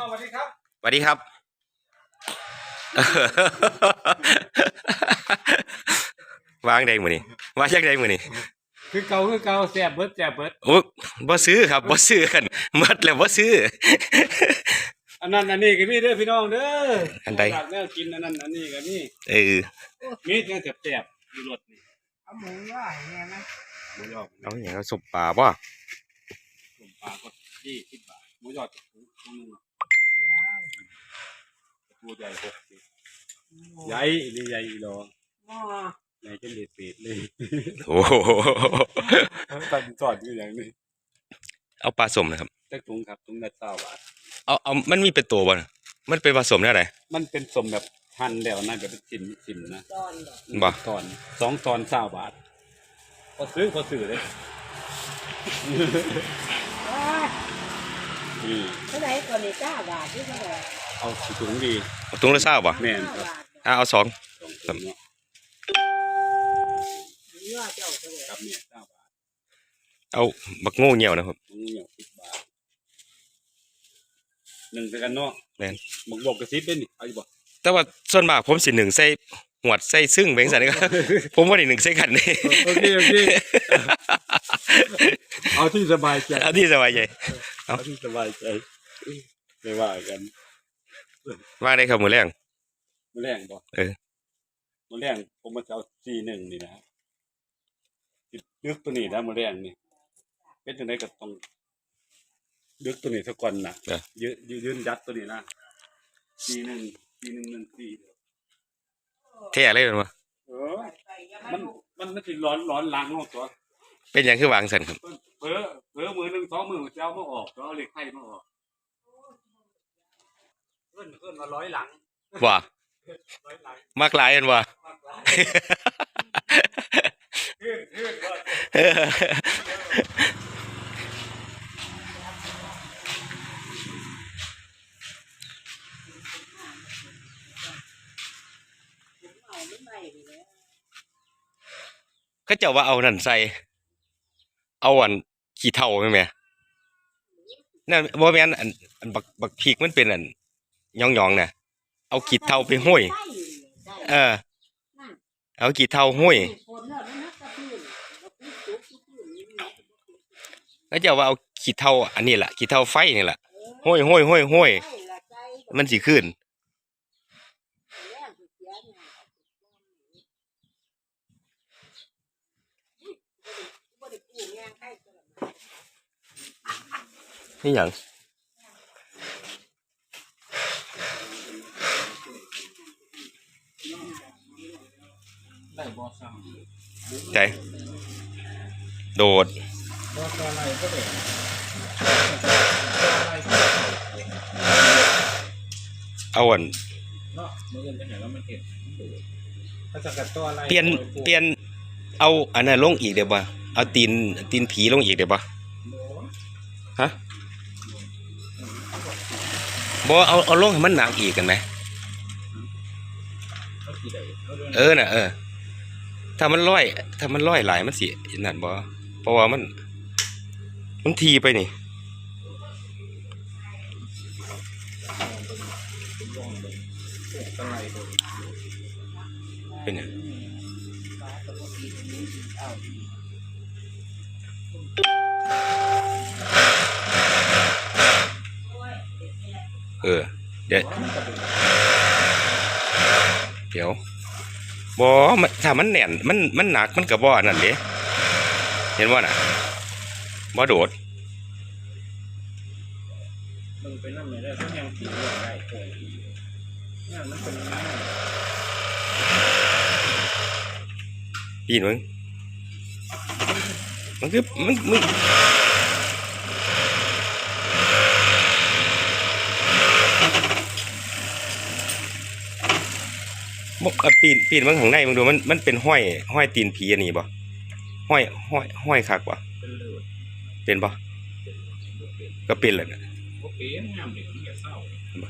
สวัสดีครับสวัสดีครับ วางได้มือนี่ว่าจักได้มือนี่คือเก่าคือเก่าแซ่บเบิดแซ่บเบิดโอ้บ่ซื้อครับบ่ซื้อกันหมดแล้วบ่ซื้อ อันนั้นอันนี้ก็มีเด้อพี่น้องเด้ออัอันใดอยากแนวกินอันนั้นอันนี้ก็มีเออมีแนวแซ่บๆอยู่รถนี่เอาหมูย่อให้แม่ไหมหมูยอดเอาอย่างเอาสบปลาบ่ต้มปลาก็ยี่สิบบาทหมูยอดถุงนึง ตัวใหญ่หกสิบใหญ่นี่ใหญ่อีหลอหม้อใหญ่จนเด็ดเศษเลยโอ้โหตันสอดอยู่อย่างนี้เอาปลาสมนะครับจักถุงครับถุงละเก้าบาทเอาเอามันมีเป็นตัวบ่น่ะมันเป็นผสมแนวไหนมันเป็นสมแบบหั่นแล้วนะแบบเป็นชิ้นชิ้นนะตอนเด็กบ่ตอนสองตอนเก้าบาทพอซื้อพอซื้อเลย นี่เท่าไหร่ก่อนนี่เก้าบาทที่เท่าไหร่เอาถุงดีเอาถุงละเศร้าบ่แม่นเก้าครับบาทอะเอาสองสองถุงเนาะหมูย่อเจ้าเท่าไหร่ครับเนี่ยเก้าบาทเอาบักโง่เหี่ยวนะครับถุงเหนียวสิบบาทหนึ่งไปกันเนาะแม่นบอกบอกกระซิบเป็นนี่เอาอยู่บ่แต่ว่าส่วนมากผมสิหนึ่งใส่หวดใส่ซึ่งแบงสันนี่ครับผมว่าได้หนึ่งใส่กันนี่โอเคโอเคเอาที่สบายใจ เอาที่สบายใจ เอาที่สบายใจไม่ว่ากันว่าได้ครับมือแรงมือแรงบ่เออมือแรงผมมาจะเอาซีหนึ่งนี่นะสิลึกตัวนี้นะมือแรงนี่เป็นจังไดก็ต้องลึกตัวนี้สักก่อนนะเออยืนยืนยัดตัวนี้นะซีหนึ่งซีหนึ่งหนึ่งซีแท้เลยแมันวะเออมันมันมันสิร้อนร้อนล้างห้องตัว เป็นอย่างคือวางสันครับ เผลอเผลอมือหนึ่งสองมือจะเอามาออกจะเอาเหล็กไข่มาออกเพื่อนเพื่อนมาร้อยหลังว่าร้อยหลังมากหลายอันว่ามากหลายเพื่อนเพื่อนว่าเอาไม่ไหวเลยเขาเจ้าว่าเอานั่นใส่ เอาอันขี้เท่าไหมแม่นั่นบ่แม่นอันอันบักบักพริกมันเป็นอันยองๆน่ะ เอาขี้เท่าไปห้อยเออ เอาขี้เท่าห้อยคนแล้วมันนักกระพื้นกระพื้นจุกกระพื้นนี่มันเขาเจ้าว่าเอาขี้เท่าอันนี้ล่ะขี้เท่าไฟนี่ล่ะห้อยห้อยห้อยห้อยใช่ละใจมันสิขึ้น แรกเสียเนี่ยบ่ได้กู้แงงใครก็ได้ นี่หยังใจโดดเอาอ่อนไปไหนแล้วมันเห็นถ้าจะเปลี่ยนเปลี่ยนเอาอันนั้นลงอีกเดี๋ยวบ่เอาตีนตีนผีลงอีกเดี๋ยวบ่ฮะ บ่เอาเอาลงให้มันหนักอีกกันไหมเออน่ะเออ ถ้ามันร้อย ถ้ามันร้อยหลายมันสินั่นบ่เพราะว่ามัน มันทีไปนี่เป็นยัง เออ เดี๋ยวเดี๋ยวบอมันถ้ามันแน่นมันมันหนักมันกับบอนั่นเด้เห็นว่าน่ะบ่โดดมึงไปนั่งไหนได้ก็ยังผีได้โอ้ยนี่มันเป็นงไงปีนมึงมันคือมันมึง บอกเอาปีนตีนมันข้างในมึงดูมันมันเป็นห้อยห้อยตีนผีอันนี้บ่ห้อยห้อยห้อยคักบ่เป็นบ่ก็เป็นแหละนะโอเคงามเด็กมันจะเศร้าบ่